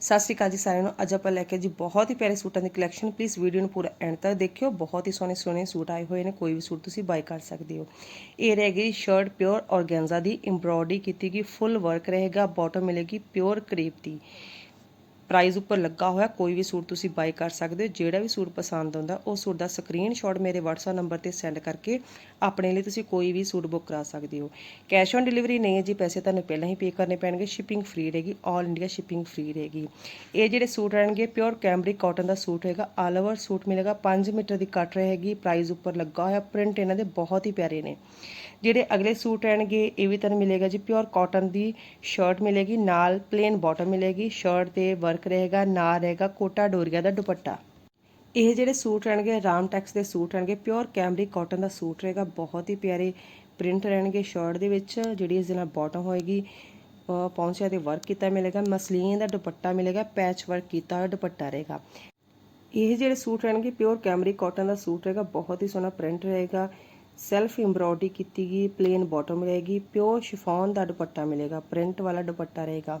ਸਤਿ ਸ਼੍ਰੀ ਅਕਾਲ ਜੀ ਸਾਰਿਆਂ ਨੂੰ। ਅੱਜ ਆਪਾਂ ਲੈ ਕੇ ਜੀ ਬਹੁਤ ਹੀ ਪਿਆਰੇ ਸੂਟਾਂ ਦੀ ਕਲੈਕਸ਼ਨ ਪਲੀਜ਼ ਵੀਡੀਓ ਨੂੰ ਪੂਰਾ ਐਂਡ ਤੱਕ ਦੇਖਿਓ। ਬਹੁਤ ਹੀ ਸੋਹਣੇ ਸੋਹਣੇ ਸੂਟ ਆਏ ਹੋਏ ਨੇ। ਕੋਈ ਵੀ ਸੂਟ ਤੁਸੀਂ ਬਾਈ ਕਰ ਸਕਦੇ ਹੋ। ਇਹ ਰਹੇਗੀ ਸ਼ਰਟ ਪਿਓਰ ਔਰਗੈਂਜ਼ਾ ਦੀ ਐਮਬ੍ਰੋਇਡਰੀ ਕੀਤੀ ਗਈ। ਫੁੱਲ ਵਰਕ ਰਹੇਗਾ। ਬਾਟਮ ਮਿਲੇਗੀ ਪਿਓਰ ਕਰੀਪ ਦੀ। ਪ੍ਰਾਈਸ ਉੱਪਰ ਲੱਗਾ ਹੋਇਆ, ਕੋਈ ਵੀ ਸੂਟ ਤੁਸੀਂ ਬਾਈ ਕਰ ਸਕਦੇ ਹੋ। ਜਿਹੜਾ ਵੀ ਸੂਟ ਪਸੰਦ ਆਉਂਦਾ, ਉਹ ਸੂਟ ਦਾ ਸਕਰੀਨਸ਼ਾਟ ਮੇਰੇ WhatsApp ਨੰਬਰ ਤੇ ਸੈਂਡ ਕਰਕੇ ਆਪਣੇ ਲਈ ਤੁਸੀਂ ਕੋਈ ਵੀ ਸੂਟ ਬੁੱਕ ਕਰਾ ਸਕਦੇ ਹੋ। ਕੈਸ਼ ਔਨ ਡਿਲੀਵਰੀ ਨਹੀਂ ਹੈ ਜੀ, ਪੈਸੇ ਤੁਹਾਨੂੰ ਪਹਿਲਾਂ ਹੀ ਪੇ ਕਰਨੇ ਪੈਣਗੇ। ਸ਼ਿਪਿੰਗ ਫ੍ਰੀ ਰਹੇਗੀ 올 ਇੰਡੀਆ ਸ਼ਿਪਿੰਗ ਫ੍ਰੀ ਰਹੇਗੀ। ਇਹ ਜਿਹੜੇ ਸੂਟ ਰਹਿਣਗੇ ਪਿਓਰ ਕੈਮਰਿਕ ਕਾਟਨ ਦਾ ਸੂਟ ਹੈਗਾ ਆਲ ਓਵਰ ਸੂਟ ਮਿਲੇਗਾ 5 ਮੀਟਰ ਦੀ ਕੱਟ ਰਹੇਗੀ ਪ੍ਰਾਈਸ ਉੱਪਰ ਲੱਗਾ ਹੋਇਆ। ਪ੍ਰਿੰਟ ਇਹਨਾਂ ਦੇ ਬਹੁਤ ਹੀ ਪਿਆਰੇ ਨੇ। ਜਿਹੜੇ ਅਗਲੇ ਸੂਟ ਰਹਿਣਗੇ, ਇਹ ਵੀ ਤੁਹਾਨੂੰ ਮਿਲੇਗਾ ਜੀ ਪਿਓਰ ਕਾਟਨ ਦੀ ਸ਼ਰਟ ਮਿਲੇਗੀ, ਨਾਲ ਪਲੇਨ ਬਾਟਮ ਮਿਲੇਗੀ। ਸ਼ਰਟ ਤੇ ਵਰਕ ਰਹੇਗਾ ਨਾਲ ਰਹੇਗਾ ਕੋਟਾ ਡੋਰੀਆ ਦਾ ਦੁਪੱਟਾ। ਇਹ ਜਿਹੜੇ ਸੂਟ ਰਹਿਣਗੇ, ਰਾਮ ਟੈਕਸ ਦੇ ਸੂਟ ਰਹਿਣਗੇ, ਪਿਓਰ ਕੈਮਰੀ ਕਾਟਨ ਦਾ ਸੂਟ ਰਹੇਗਾ, ਬਹੁਤ ਹੀ ਪਿਆਰੇ ਪ੍ਰਿੰਟ ਰਹਿਣਗੇ ਸ਼ਰਟ ਦੇ ਵਿੱਚ, ਜਿਹੜੀ ਇਸ ਦੇ ਨਾਲ ਬਾਟਮ ਹੋਏਗੀ ਪੌਂਚਿਆਂ ਤੇ ਵਰਕ ਕੀਤਾ ਮਿਲੇਗਾ, ਮਸਲੀਨ ਦਾ ਦੁਪੱਟਾ ਮਿਲੇਗਾ ਪੈਚ ਵਰਕ ਕੀਤਾ ਹੋਇਆ ਦੁਪੱਟਾ ਰਹੇਗਾ। ਇਹ ਜਿਹੜੇ ਸੂਟ ਰਹਿਣਗੇ, ਪਿਓਰ ਕੈਮਰਿਕ ਕਾਟਨ ਦਾ ਸੂਟ ਰਹੇਗਾ, ਬਹੁਤ ਹੀ ਸੋਹਣਾ ਪ੍ਰਿੰਟ ਰਹੇਗਾ ਸੈਲਫ ਐਮਬ੍ਰੋਇਡਰੀ ਕੀਤੀ ਗਈ ਪਲੇਨ ਬਾਟਮ ਰਹੇਗੀ, ਪਿਓਰ ਸ਼ਿਫੋਨ ਦਾ ਦੁਪੱਟਾ ਮਿਲੇਗਾ, ਪ੍ਰਿੰਟ ਵਾਲਾ ਦੁਪੱਟਾ ਰਹੇਗਾ।